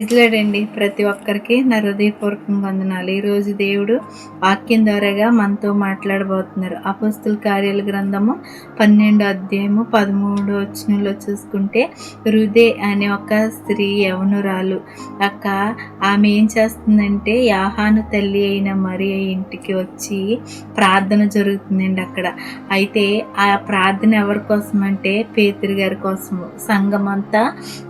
ఇట్లాడండి ప్రతి ఒక్కరికి నా హృదయపూర్వకంగా వందనాలు. ఈరోజు దేవుడు వాక్యం ద్వారాగా మనతో మాట్లాడబోతున్నారు. అపస్తుల కార్యాల గ్రంథము పన్నెండు అధ్యాయము పదమూడు వచనంలో చూసుకుంటే హృదయ అనే ఒక స్త్రీ యవనురాలు అక్క ఆమె ఏం చేస్తుందంటే యాహాను తల్లి అయిన మరి ఇంటికి వచ్చి ప్రార్థన జరుగుతుందండి అక్కడ. అయితే ఆ ప్రార్థన ఎవరి కోసం అంటే పేతురు గారి కోసము. సంఘం అంతా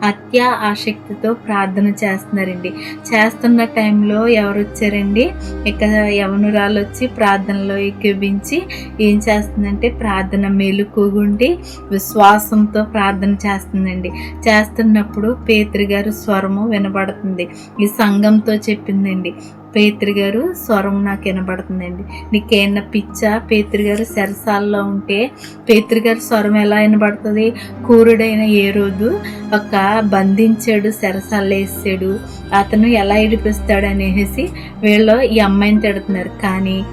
అత్య ఆసక్తితో ప్రార్థన చేస్తున్నారండి. చేస్తున్న టైంలో ఎవరు వచ్చారండి ఇక యవనురాలు వచ్చి ప్రార్థనలో ఎక్కిపించి ఏం చేస్తుందంటే ప్రార్థన మెలుకుగుండి విశ్వాసంతో ప్రార్థన చేస్తుందండి. చేస్తున్నప్పుడు పేతృగారు స్వరము వినబడుతుంది. ఈ సంఘంతో చెప్పిందండి. పేత్రి గారు స్వరం నాకు వినబడుతుందండి. నీకేమన్నా పిచ్చ? పేత్రి గారు సరసాల్లో ఉంటే పేత్రి గారు స్వరం ఎలా వినబడుతుంది? కూరుడైన ఏ రోజు ఒక బంధించాడు సరసాల్లో వేసాడు. అతను ఎలా ఇడిపిస్తాడు అనేసి వీళ్ళు ఈ అమ్మాయిని తిడుతున్నారు. కానీ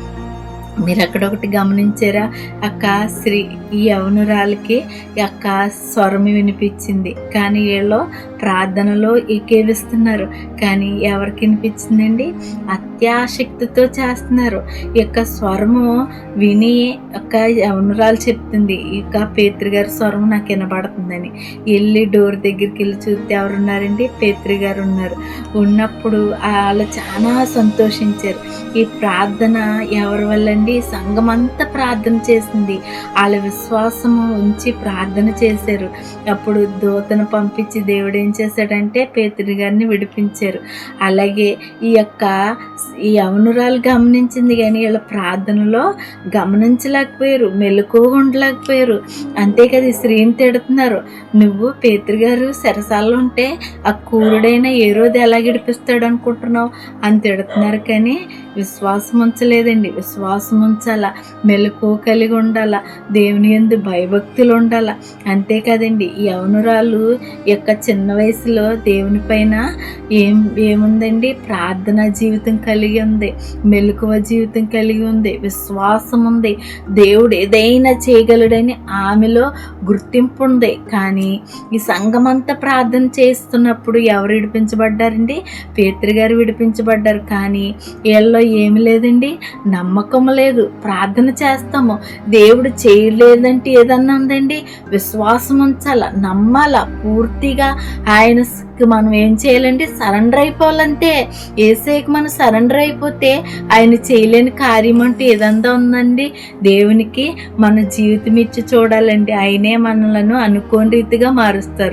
మీరు అక్కడ ఒకటి గమనించారా? అక్క శ్రీ ఈ యవనురాలకి అక్క స్వరం వినిపించింది. కానీ వీళ్ళు ప్రార్థనలో ఏకేవిస్తున్నారు. కానీ ఎవరికి వినిపించిందండి? అత్యాశక్తితో చేస్తున్నారు. ఈ యొక్క స్వరము విని ఒక యవనురాలు చెప్తుంది ఇక పేతృ గారి స్వరం నాకు వినబడుతుందని. వెళ్ళి డోర్ దగ్గరికి వెళ్ళి చూస్తే ఎవరు ఉన్నారండి గారు ఉన్నారు. ఉన్నప్పుడు వాళ్ళు చాలా సంతోషించారు. ఈ ప్రార్థన ఎవరి వల్ల అండి సంఘం అంతా ప్రార్థన చేసింది. వాళ్ళ విశ్వాసము ఉంచి ప్రార్థన చేశారు. అప్పుడు దూతను పంపించి దేవుడు ఏం చేశాడంటే పేత్రి గారిని విడిపించారు అలాగే ఈ యొక్క ఈ అవనురాలు గమనించింది కానీ వీళ్ళ ప్రార్థనలో గమనించలేకపోయారు మెలకువగా ఉండలేకపోయారు. అంతేకాదు కదా ఈ స్త్రీని తిడుతున్నారు. నువ్వు పేతృగారు గారు సరసాల్లో ఉంటే ఆ కూరుడైన ఏ రోజు ఎలా గడిపిస్తాడు అనుకుంటున్నావు? అని తిడుతున్నారు కానీ విశ్వాసం ఉంచలేదండి. విశ్వాసం ఉంచాల మెలకు కలిగి ఉండాల దేవుని ఎందు భయభక్తులు ఉండాల? అంతేకాదండి ఈ యవనురాలు యొక్క చిన్న వయసులో దేవుని పైన ఏం ఏముందండి? ప్రార్థన జీవితం కలిగి ఉంది. మెలకువ జీవితం కలిగి ఉంది. విశ్వాసం ఉంది. దేవుడు ఏదైనా చేయగలడని ఆమెలో గుర్తింపు ఉంది. కానీ ఈ సంఘమంతా ప్రార్థన చేస్తున్నప్పుడు ఎవరు విడిపించబడ్డారండి? పేత్రి గారు విడిపించబడ్డారు. కానీ వీళ్ళలో ఏమి లేదండి. నమ్మకం లేదు. ప్రార్థన చేస్తాము. దేవుడు చేయలేదంటే ఏదన్నా ఉందండి? విశ్వాసం ఉంచాల? నమ్మాల? పూర్తిగా ఆయనకి మనం ఏం చేయాలండి? సరెండర్ అయిపోవాలంటే ఏసైకి మనం సరెండర్ అయిపోతే ఆయన చేయలేని కార్యం అంటూ ఏదంతా ఉందండి? దేవునికి మన జీవితం ఇచ్చి చూడాలండి. ఆయనే మనలను అనుకోని రీతిగా మారుస్తారు.